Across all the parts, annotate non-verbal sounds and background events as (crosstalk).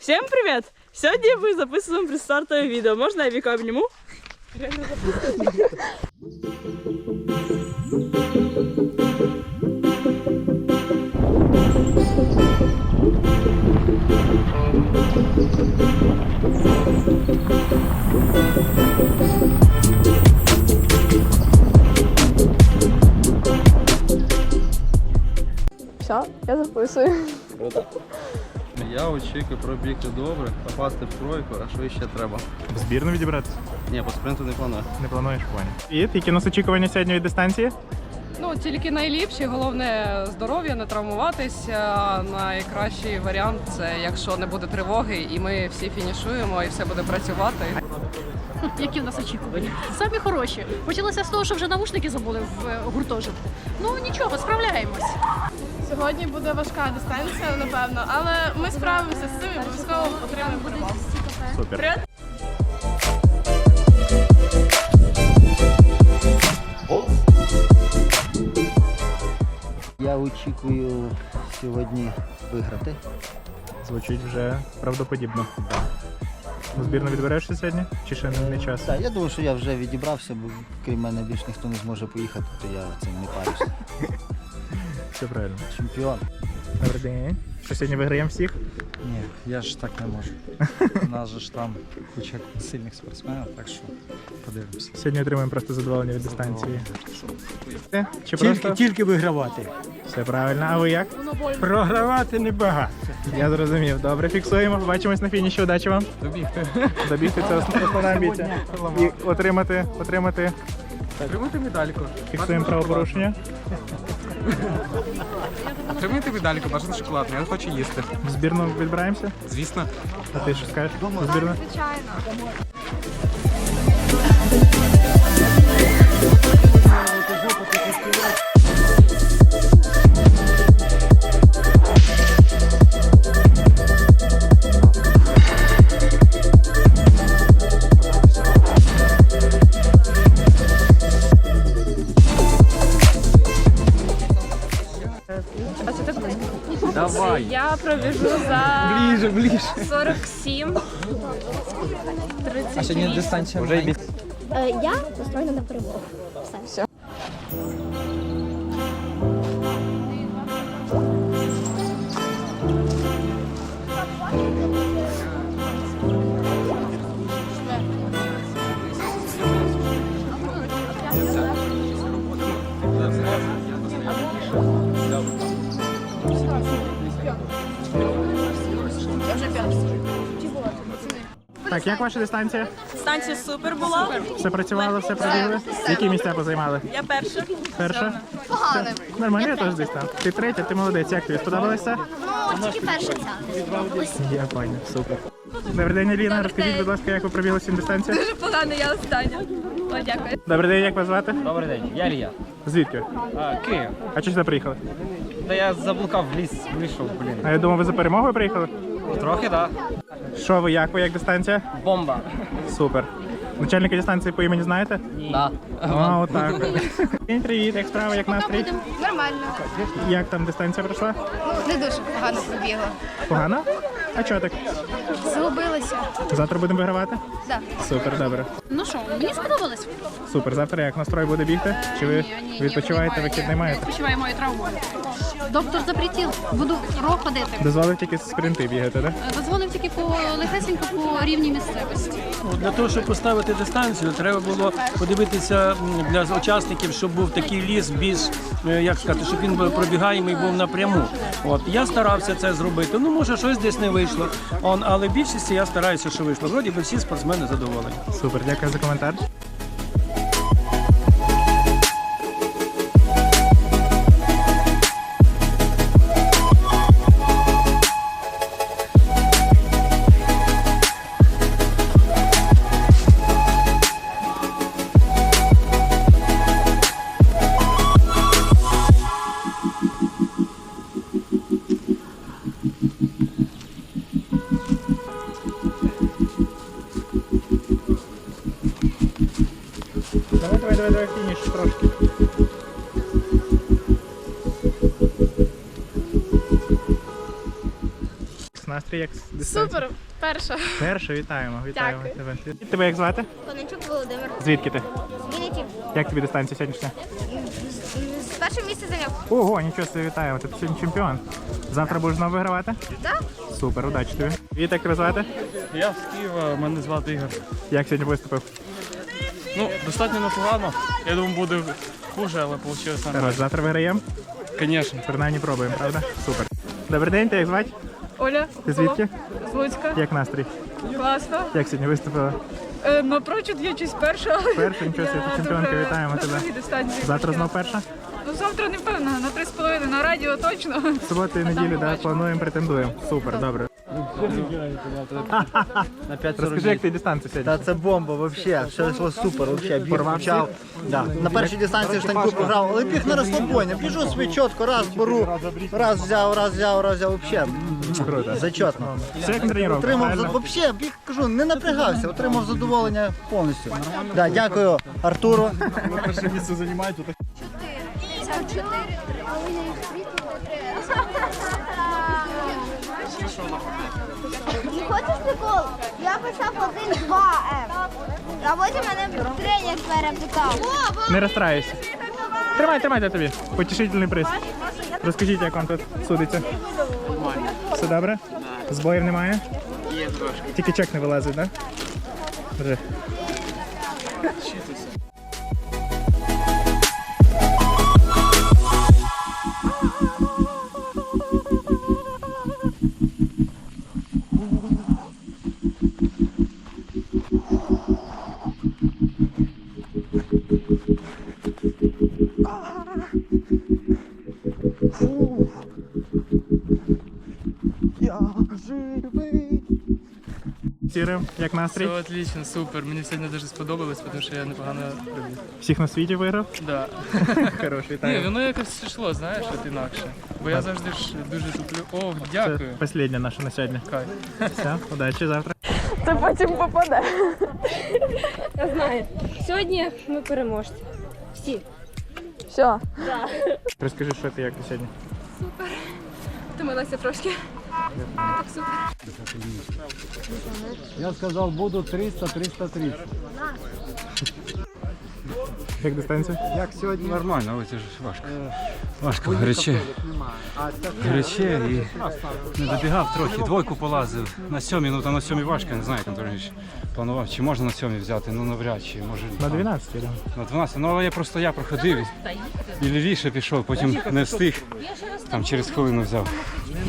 Всім привіт! Сьогодні ми записуємо предстартове відео. Можна я Віку обніму? Все, я записую. Я очікую пробігти добре, попасти в тройку, а що ще треба? В збірну відібратися? Ні, по спринту не планую. Не плануєш плані. І які у нас очікування сьогодні від дистанції? Ну, тільки найліпші, головне здоров'я, не травмуватися. Найкращий варіант це якщо не буде тривоги, і ми всі фінішуємо, і все буде працювати. Які в нас очікування? Самі хороші. Почалося з того, що вже навушники забули в е, гуртожитку. Ну нічого, справляємось. Сьогодні буде важка дистанція, напевно, але ми справимося з цим і обов'язково отримаємо перемогу. Супер. Очікую сьогодні виграти. Звучить вже правдоподібно. В збірну відберешся сьогодні? Чи ще не, час? Так, я думаю, що я вже відібрався, бо крім мене більш ніхто не зможе поїхати, то я цим не парюся. (laughs) Все правильно. Чемпіон. Добрий день. Що сьогодні виграємо всіх? Ні, я ж так не можу. (laughs) У нас же ж там куча сильних спортсменів, так що подивимося. Сьогодні отримуємо просто задоволення від дистанції. Чи просто Тільки вигравати. Все правильно? А ви як? Програвати небагато. Я зрозумів. Добре, фіксуємо. Побачимось на фініші. Удачі вам. Добігти. Добігти це основна амбіція. І отримати, отримати. Отримати медальку. Фіксуємо правопорушення. Отримати медальку, бажано шоколадну, я хочу їсти. В збірну відбираємося. Звісно. А ти що скажеш? Збірну? Давай. Я пробіжу за Ближе, ближе. 47. А сьогодні дистанція вже Е, Я настроєна на перемогу. Все. Так, як ваша дистанція? Станція супер була. Все працювало, все пробігли? Які місця позаймали? Я перша. Перша? Погано. Нормально, я теж десь там. Ти третя, ти молодець. Як тобі сподобалося? Ну, тільки перша ця. Я понял, супер. Добрий день, Аліна. Розкажіть, будь ласка, як ви пробігли всім дистанцію? Дуже погано, я остання. О, дякую. Добрий день, як вас звати? Добрий день, я Лія. Звідки? А, Київ. А чи сюди приїхали? Та я заблукав в ліс, вийшов, блін. А я думав, ви за перемогою приїхали? Трохи, так. Що ви, як ви, як дистанція? Бомба. Супер. Начальника дистанції по імені знаєте? Да. А, отак. День, привіт, як справа, як настрій? Нормально. Як там дистанція пройшла? Не дуже погано побігла. Погано? А чого так? Загубилася. Завтра будемо вигравати? Так. Супер, добре. Ну що, мені сподобалось. Супер. Завтра як настрой буде бігти? Чи ви відпочиваєте, вихідний маєте? Відпочиваю мою травму. Доктор запретив, буду рок ходити. Дозволив тільки спринти бігати, так? Дозволив тільки по легесенько по рівні місцевості. Для того, щоб поставити дистанцію, треба було подивитися для учасників, щоб був такий ліс більш, е, як сказати, щоб він був пробігаємий був напряму. От я старався це зробити. Ну може щось десь не вийшло. Он, але більшості я стараюся, що вийшло. Вроді би всі спортсмени задоволені. Супер, дякую за коментар. Давай, фініш трошки. настрій, як з? Супер, перша. Перше, вітаємо, вітаємо Дякую. тебе. Тебе як звати? Конончук Володимир. Звідки ти? Вінниці. Як тобі дистанція сьогоднішня? Перше місце зайняв. Ого, нічого собі вітаємо. Ти сьогодні чемпіон. Завтра будеш знову вигравати? Так. Супер, удачі тобі. Віта, як тебе звати? Я з Києва, мене звати Ігор. Як сьогодні виступив? Ну, достатньо непогано. Я думаю, буде хуже, але вийшло Хорош, завтра виграємо? Звісно. Принаймні пробуємо, правда? Супер. Добрий день, ти як звати? Оля, Ти звідки? з Луцька. Як настрій? Класно. Як сьогодні виступила? Е, напрочуд я чись перша. Перша, нічого собі, чемпіонка, вітаємо тебе. дистанції. Завтра знов перша? Ну, завтра не впевнена, на 3,5 на радіо точно. Суботу і неділю, да, плануємо, претендуємо. Супер, добре. На 5 Розкажи, як ти дистанцію сьогодні? Та це бомба, взагалі. Все йшло супер, взагалі. Біг почав. Да. На першій дистанції штаньку програв, але біг на розслаблення. Біжу собі чітко, раз беру, раз взяв, раз взяв, раз взяв. Взагалі, Круто. зачетно. Все як на тренування, Отримав за- взагалі, біг кажу, не напрягався, отримав задоволення повністю. Да, дякую Артуру. Не прикол? Я писав 1-2 М. А потім мене тренер перепитав. Не розстраюйся. Тримай, тримайте тобі. Потішительний приз. Розкажіть, як вам тут судиться. Все добре? Збоїв немає? Є трошки. Тільки чек не вилазить, так? Да? Держи. Сірим, як настрій? отлично, супер. Мені сьогодні дуже сподобалось, тому що я непогано робив. Всіх на світі виграв? Да. (laughs) Хорош, Ні, воно якось йшло, знаєш, от інакше. Бо я завжди ж дуже туплю. О, Це дякую. останнє наше на сьогодні. Кайф. Все, удачі завтра. Ти потім попаде. Я знаю. Сьогодні ми переможці. Всі. Все. Розкажи, що ти як ти сьогодні? Втомилася трошки. Я сказав, буду 300, 330. Як дистанція? Як сьогодні? Нормально, ось це ж важко. Важко, гаряче. Гаряче і не добігав трохи, двойку полазив. На сьомій, ну там на сьомій важко, не знаю, там Анатолійович планував, чи можна на сьомій взяти, ну навряд чи, може. На 12 йдемо. На 12, ну але я просто я проходив і лівіше пішов, потім не встиг, там через хвилину взяв.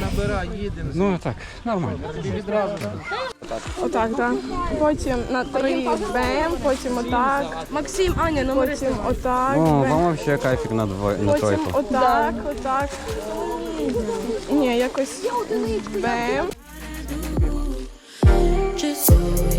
Набирай, їдемо. Ну так, нормально. Отак, так. Потім на 3 бем, потім отак. Максим, Аня, ну Потім отак. бем. взагалі кайфік на, двой, Потім отак, отак. Ні, якось бем. Just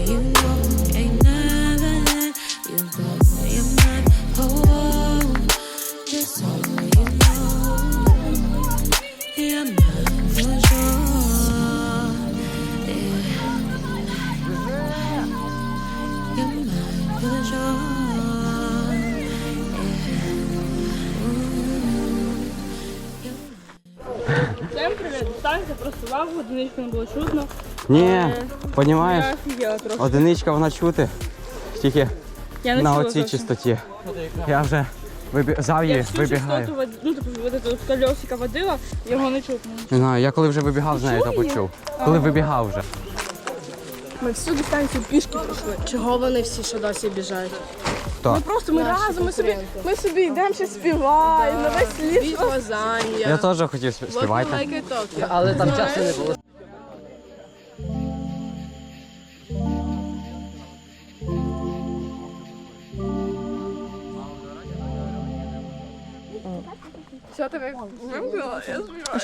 Просто одиничку не було чутно. Ні, понімаєш, Я офігела трохи. одиничка вона чути. Тільки Я не на чула оцій зовсім. чистоті. Я вже вибі... зав Я її, всю вибігаю. частоту, вод- ну, типу, вот водила, його не чутно. Не знаю, я коли вже вибігав з нею, то почув. Коли вибігав вже. Ми всю дистанцію пішки пройшли. Чого вони всі ще досі біжать? Хто? Ми просто ми разом, ми собі, ми собі йдемо ще співаємо, на весь ліс. лазанья. Я теж хотів спів- співайте. Але там часу не було. Все, тебе вимкнула? Я співаю.